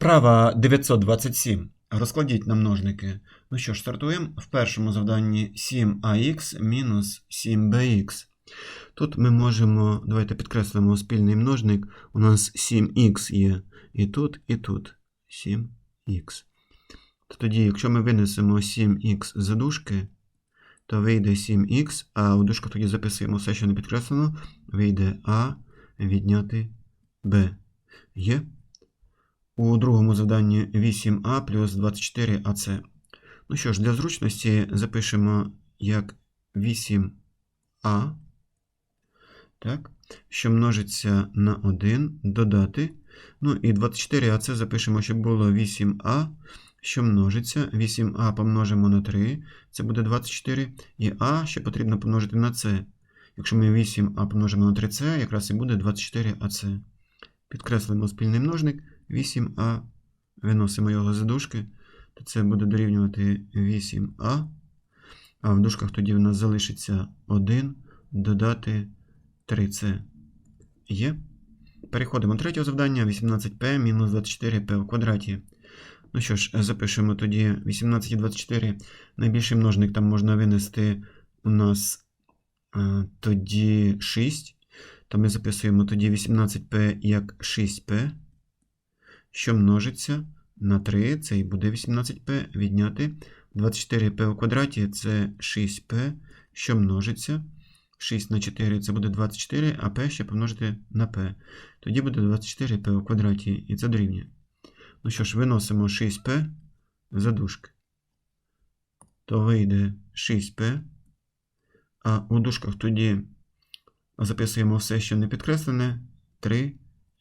Вправа 927. Розкладіть на множники. Ну що ж, стартуємо. В першому завданні 7ax мінус 7bx. Тут ми можемо, давайте підкреслимо спільний множник. У нас 7х є і тут, і тут. 7х. Тоді, якщо ми винесемо 7х за дужки, то вийде 7х, а у дужках тоді записуємо все, що не підкреслено, вийде а відняти b. Є. У другому завданні 8а плюс 24ac. Ну що ж, для зручності запишемо як 8а, так, що множиться на 1, додати. Ну і 24ac запишемо, щоб було 8а, що множиться. 8а помножимо на 3, це буде 24. І а, що потрібно помножити на c. Якщо ми 8а помножимо на 3c, якраз і буде 24ac. Підкреслимо спільний множник. 8а, виносимо його за дужки, то це буде дорівнювати 8а. А в дужках тоді в нас залишиться 1 додати 3c. Є. Переходимо до третього завдання. 18p мінус 24p в квадраті. Ну що ж, запишемо тоді 18 і 24. Найбільший множник там можна винести у нас а, тоді 6. То ми записуємо тоді 18p як 6p що множиться на 3, це і буде 18p, відняти 24p у квадраті це 6p, що множиться. 6 на 4 це буде 24, а p ще помножити на p. Тоді буде 24p у квадраті, і це дорівнює. Ну що ж, виносимо 6p за дужки. То вийде 6p. А у дужках тоді записуємо все, що не підкреслене. 3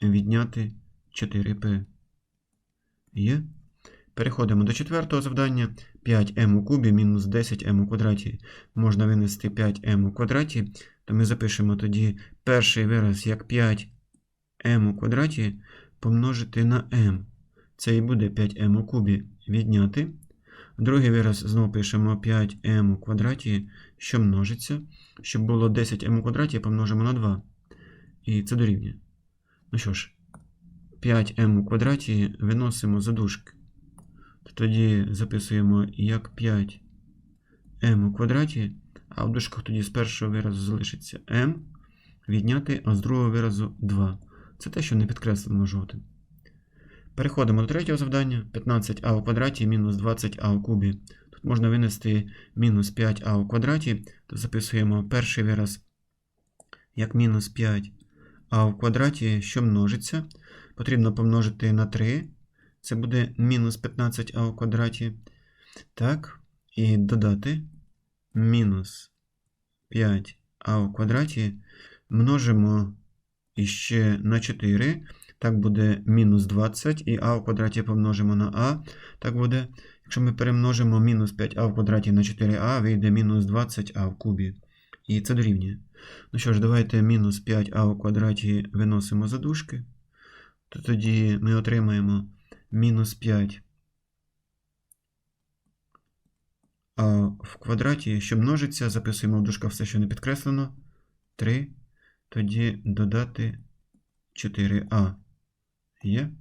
відняти 4p. Є. Переходимо до четвертого завдання. 5m у кубі мінус 10m у квадраті. Можна винести 5m у квадраті, то ми запишемо тоді перший вираз як 5m у квадраті помножити на m. Це і буде 5m у кубі відняти. Другий вираз знову пишемо 5m у квадраті, що множиться. Щоб було 10m у квадраті, помножимо на 2. І це дорівнює. Ну що ж. 5m у квадраті виносимо за дужки. Тоді записуємо як 5m у квадраті, а в дужках тоді з першого виразу залишиться m, відняти, а з другого виразу 2. Це те, що не підкреслено жовтим. Переходимо до третього завдання. 15а у квадраті мінус 20а у кубі. Тут можна винести мінус 5а у квадраті, то записуємо перший вираз як мінус 5а у квадраті, що множиться потрібно помножити на 3. Це буде мінус 15а у квадраті. Так, і додати мінус 5а у квадраті. Множимо іще на 4. Так буде мінус 20, і а у квадраті помножимо на а. Так буде, якщо ми перемножимо мінус 5а в квадраті на 4а, вийде мінус 20а в кубі. І це дорівнює. Ну що ж, давайте мінус 5а у квадраті виносимо за дужки то тоді ми отримаємо мінус 5. А в квадраті, що множиться, записуємо в дужках все, що не підкреслено. 3. Тоді додати 4а. Є.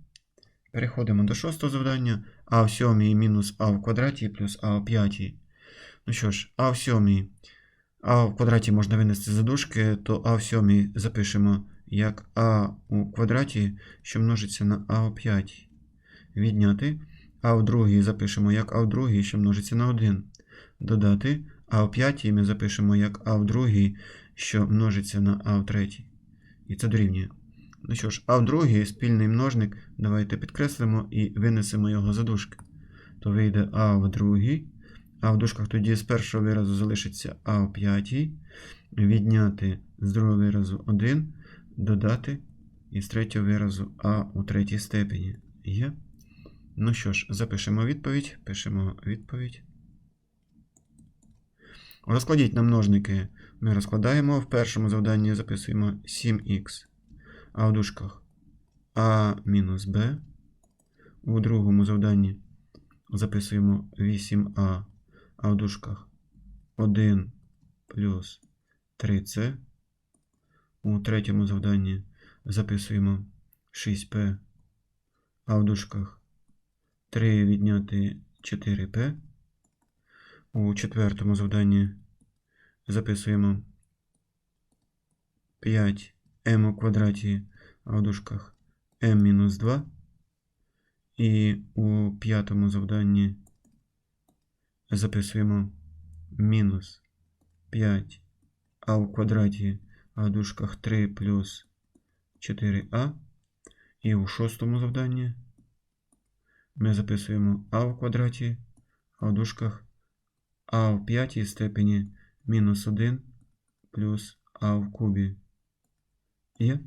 Переходимо до шостого завдання. А в сьомій мінус а в квадраті плюс а в п'ятій. Ну що ж, а в сьомій. А в квадраті можна винести за дужки, то а в сьомій запишемо як а у квадраті, що множиться на а у 5. Відняти. А в другій запишемо як а в другій, що множиться на 1. Додати. А в п'ятій ми запишемо як а в другій, що множиться на а в третій. І це дорівнює. Ну що ж, а в другій спільний множник. Давайте підкреслимо і винесемо його за дужки. То вийде а в другій. А в дужках тоді з першого виразу залишиться а в п'ятій. Відняти з другого виразу 1 додати із третього виразу а у третій степені є. Ну що ж, запишемо відповідь. Пишемо відповідь. Розкладіть на множники. Ми розкладаємо. В першому завданні записуємо 7х, а в дужках а мінус b. У другому завданні записуємо 8а, а в дужках 1 плюс 3c. У третьому завданні записуємо 6p, а в дужках 3 відняти 4p. У четвертому завданні записуємо 5m у квадраті, а в дужках m мінус 2. І у п'ятому завданні записуємо мінус 5 а у квадраті, в дужках 3 плюс 4а. І у шостому завданні ми записуємо а в квадраті, а в дужках а в п'ятій степені мінус 1 плюс а в кубі. Є?